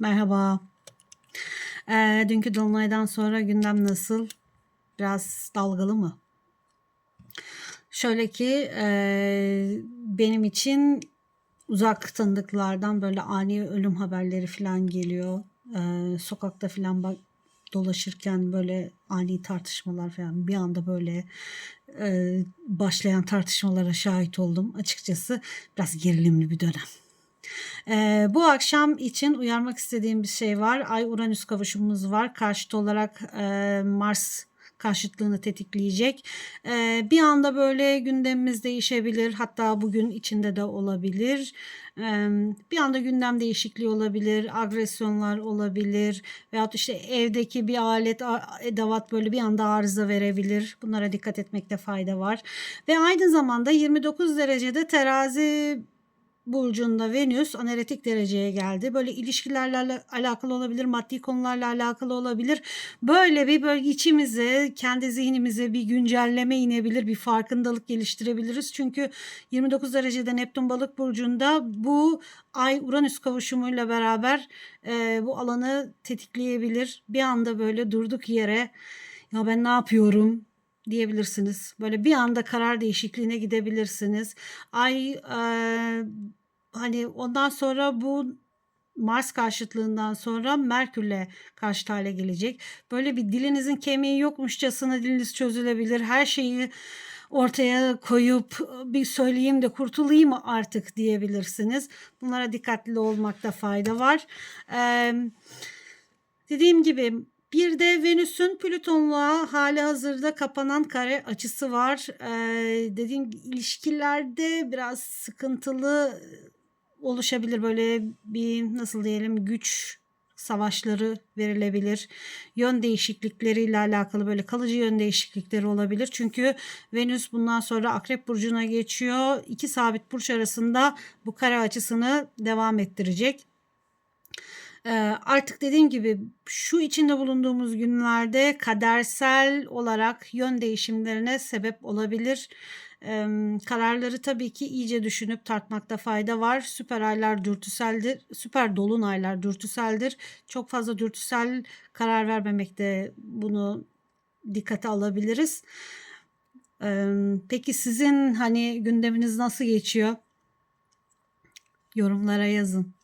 Merhaba. Ee, dünkü dolunaydan sonra gündem nasıl? Biraz dalgalı mı? Şöyle ki e, benim için uzak tanıdıklardan böyle ani ölüm haberleri falan geliyor. Ee, sokakta falan bak dolaşırken böyle ani tartışmalar falan bir anda böyle e, başlayan tartışmalara şahit oldum. Açıkçası biraz gerilimli bir dönem. Ee, bu akşam için uyarmak istediğim bir şey var. Ay-Uranüs kavuşumumuz var. Karşıt olarak e, Mars karşıtlığını tetikleyecek. Ee, bir anda böyle gündemimiz değişebilir. Hatta bugün içinde de olabilir. Ee, bir anda gündem değişikliği olabilir. Agresyonlar olabilir. Veyahut işte evdeki bir alet, edevat böyle bir anda arıza verebilir. Bunlara dikkat etmekte fayda var. Ve aynı zamanda 29 derecede terazi burcunda Venüs analitik dereceye geldi. Böyle ilişkilerle ala- alakalı olabilir, maddi konularla alakalı olabilir. Böyle bir böyle içimize, kendi zihnimize bir güncelleme inebilir, bir farkındalık geliştirebiliriz. Çünkü 29 derecede Neptün balık burcunda bu Ay Uranüs kavuşumuyla beraber e, bu alanı tetikleyebilir. Bir anda böyle durduk yere ya ben ne yapıyorum diyebilirsiniz. Böyle bir anda karar değişikliğine gidebilirsiniz. Ay e, hani ondan sonra bu Mars karşıtlığından sonra Merkür'le karşıt hale gelecek. Böyle bir dilinizin kemiği yokmuşçasına diliniz çözülebilir. Her şeyi ortaya koyup bir söyleyeyim de kurtulayım artık diyebilirsiniz. Bunlara dikkatli olmakta fayda var. Eee Dediğim gibi bir de Venüs'ün Plüton'la hali hazırda kapanan kare açısı var. Ee, dediğim ilişkilerde biraz sıkıntılı oluşabilir. Böyle bir nasıl diyelim güç savaşları verilebilir. Yön değişiklikleriyle alakalı böyle kalıcı yön değişiklikleri olabilir. Çünkü Venüs bundan sonra Akrep Burcu'na geçiyor. İki sabit burç arasında bu kare açısını devam ettirecek. Ee, artık dediğim gibi şu içinde bulunduğumuz günlerde kadersel olarak yön değişimlerine sebep olabilir. Ee, kararları tabii ki iyice düşünüp tartmakta fayda var. Süper aylar dürtüseldir. Süper dolunaylar dürtüseldir. Çok fazla dürtüsel karar vermemekte bunu dikkate alabiliriz. Ee, peki sizin hani gündeminiz nasıl geçiyor? Yorumlara yazın.